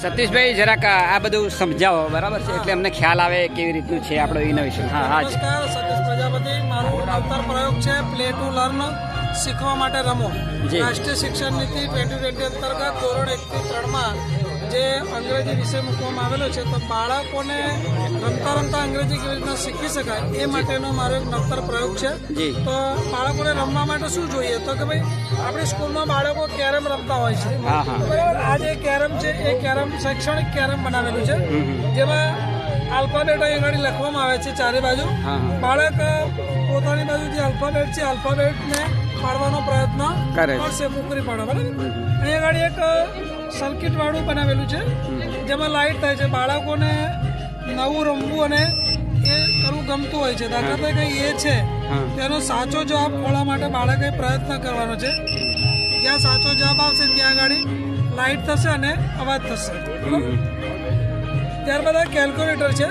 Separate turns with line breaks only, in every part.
સતીશભાઈ જરાક આ બધું સમજાવો. બરાબર છે? એટલે અમને ખ્યાલ આવે કેવી રીતનું છે આપણો ઇનોવેશન હા હા.
નમસ્કાર સતીશ પ્રજાપતિ. મારું અવતાર પ્રયોગ છે પ્લે ટુ લર્ન શીખવા માટે રમો.
જી.
રાષ્ટ્રીય શિક્ષણ નીતિ ટ્વેન્ટી ટ્વેન્ટી અંતર્ગત ધોરણ એકથી ત્રણમાં જે અંગ્રેજી વિષય મૂકવામાં આવેલો છે તો બાળકોને રમતા રમતા અંગ્રેજી કેવી રીતના શીખી શકાય એ માટેનો મારો એક નક્કર પ્રયોગ છે. તો બાળકોને રમવા માટે શું જોઈએ? તો કે ભાઈ આપણી સ્કૂલમાં બાળકો કેરમ રમતા હોય છે. બરાબર? આ જે કેરમ છે એ કેરમ શૈક્ષણિક કેરમ બનાવેલું છે. જેમાં આલ્ફાબેટ અહીં લખવામાં આવે છે ચારે બાજુ. બાળક પોતાની બાજુ જે આલ્ફાબેટ છે આલ્ફાબેટને પાડવાનો પ્રયત્ન
કરે છે.
કરશે ફૂકરી પાડવા. બરાબર? અહીં આગળ એક સર્કિટ વાળું બનાવેલું છે જેમાં લાઇટ થાય છે. બાળકોને નવું રમવું અને એ કરવું ગમતું હોય છે. દાખલા તરીકે એ છે. તેનો સાચો જવાબ ખોળવા માટે બાળકે પ્રયત્ન કરવાનો છે. જ્યાં સાચો જવાબ આવશે ત્યાં આગળ લાઇટ થશે અને અવાજ થશે. ત્યારબાદ આ કેલ્ક્યુલેટર છે.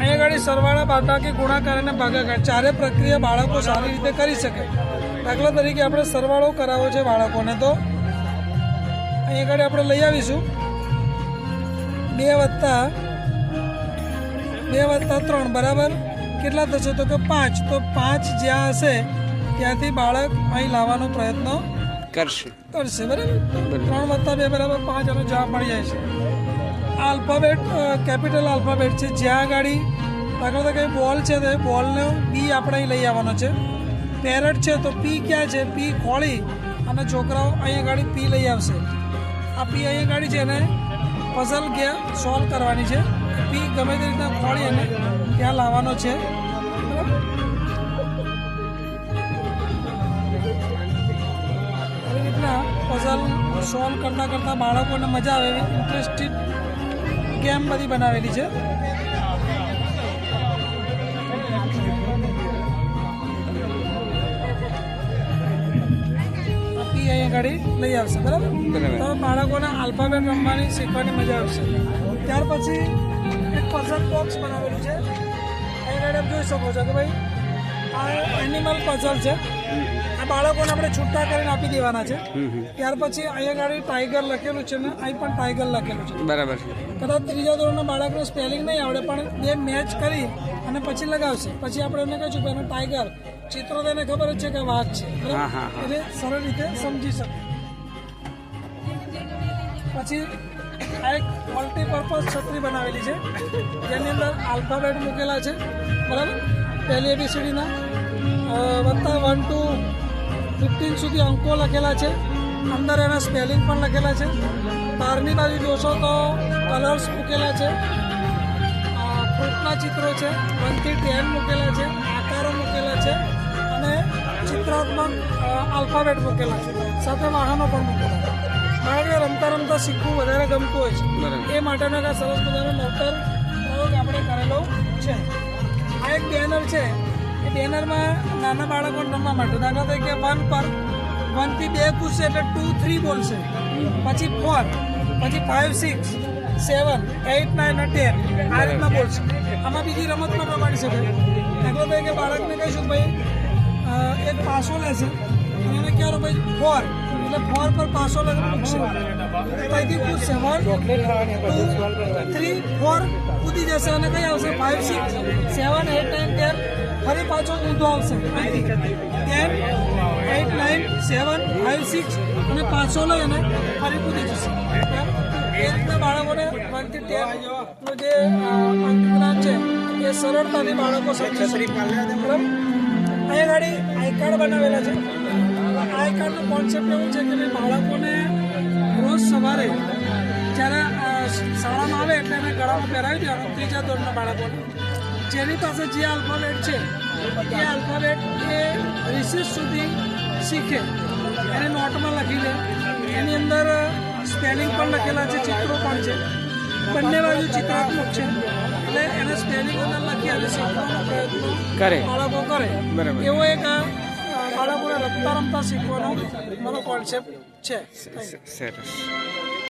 અહીંયા આગળ સરવાળા બાદબાકી ગુણાકાર અને ભાગાકાર ચારે પ્રક્રિયા બાળકો સારી રીતે કરી શકે. દાખલા તરીકે આપણે સરવાળો કરાવવો છે બાળકોને તો અહીં આગળ આપણે લઈ આવીશું. બે વત્તા બે વત્તા ત્રણ બરાબર? કેટલા થશે? તો કે પાંચ. તો પાંચ જ્યાં હશે ત્યાંથી બાળક અહીં લાવવાનો પ્રયત્ન
કરશે.
કરશે બરાબર? ત્રણ વત્તા બે બરાબર પાંચ એનો જવાબ મળી જાય છે. આ આલ્ફાબેટ કેપિટલ આલ્ફાબેટ છે. જ્યાં ગાડી આગળ તો કંઈ બોલ છે તો એ બોલને બી આપણે અહીં લઈ આવવાનો છે. પેરટ છે તો પી ક્યાં છે? પી ખોળી અને છોકરાઓ અહીં આગળ પી લઈ આવશે. આ પી ગાડી છે એને પઝલ ગયા સોલ્વ કરવાની છે. પી ગમે તે રીતના ખોળી અને ત્યાં લાવવાનો છે. આવી રીતના પઝલ સોલ્વ કરતાં કરતાં બાળકોને મજા આવે એવી ઇન્ટરેસ્ટેડ ગેમ બધી બનાવેલી છે. ગાડી લઈ આવશે બરાબર. તો બાળકોને આલ્ફાબેટ રમવાની શીખવાની મજા આવશે. ત્યાર પછી એક પઝલ બોક્સ બનાવેલું છે. અહીં આગળ જોઈ શકો છો કે ભાઈ આ એનિમલ પઝલ છે. આ બાળકોને આપણે છૂટા કરીને આપી દેવાના છે. ત્યાર પછી અહીંયા ગાડી ટાઈગર લખેલું છે ને અહીં પણ ટાઈગર લખેલું છે.
બરાબર.
કદાચ ત્રીજા ધોરણના બાળકને સ્પેલિંગ નહીં આવડે પણ બે મેચ કરી અને પછી લગાવશે. પછી આપણે એમને કહીશું કે ટાઈગર ચિત્રો તો એને ખબર જ છે કે વાઘ છે.
હા, હા, હા.
એટલે સરળ રીતે સમજી શકે. પછી આ એક મલ્ટીપર્પઝ છત્રી બનાવેલી છે જેની અંદર આલ્ફાબેટ મૂકેલા છે. બરાબર? પહેલી એબીસીડીના વત્તા વન ટુ ફિફ્ટીન સુધી અંકો લખેલા છે. અંદર એના સ્પેલિંગ પણ લખેલા છે. બહારની બાજુ જોશો તો કલર્સ મૂકેલા છે. ફ્રૂટના ચિત્રો છે. વનથી ટેન મૂકેલા છે. અ, આલ્ફાબેટ મૂકેલા છે. સાથે વાહનો પણ મૂકેલા છે. બાળકે રમતા રમતા શીખવું વધારે ગમતું હોય છે. એ માટેનો એક સરસ મજાનો નવતર પ્રયોગ આપણે કરેલો છે. આ એક બેનર છે. એ બેનરમાં નાના બાળકોને રમવા માટે. દાખલા તરીકે વન પર વનથી બે પૂછશે એટલે ટુ થ્રી બોલશે. પછી ફોર પછી five six seven eight nine અને ટેન આ રીતના બોલશે. આમાં બીજી રમતમાં રમાડી શકે દાખલા તરીકે બાળકને કહીશું ભાઈ એક પાસો લેશે અને એને કહેવાનું ભાઈ ફોર એટલે ફોર પર પાસો લે મૂકશે અહીંથી પૂછશે વન થ્રી ફોર કૂદી જશે અને કઈ આવશે? Five six seven eight nine ten ફરી પાછો ઊંધો આવશે. Ten eight nine seven five six અને પાછો લઈ અને ફરી કૂદી જશે. એ રીતના બાળકોને વનથી ટેનનું જે અ, અંકજ્ઞાન છે એ સરળતાથી બાળકો સમજી શકે. બરાબર? અહીંયા ગાડી આઈ કાર્ડ બનાવેલા છે. આઈ કાર્ડનો કોન્સેપ્ટ એવું છે કે બાળકોને રોજ સવારે જ્યારે શાળામાં આવે એટલે એને ગળામાં પહેરાવી દેવાનું ત્રીજા ધોરણના બાળકોને. જેની પાસે જે આલ્ફાબેટ છે, એ આલ્ફાબેટ એ રિસીસ સુધી શીખે. એને નોટમાં લખી લે એની અંદર સ્પેલિંગ પણ લખેલા છે, ચિત્રો પણ છે. બંને બાજુ ચિત્રાત્મક છે. એટલે એને સ્પેલિંગ અંદર લખી અને શીખવાનો પ્રયત્ન
કરે.
બાળકો કરે.
બરાબર.
એવો એક બાળકોને રમતા રમતા શીખવાનો મારો કોન્સેપ્ટ છે.
સરસ.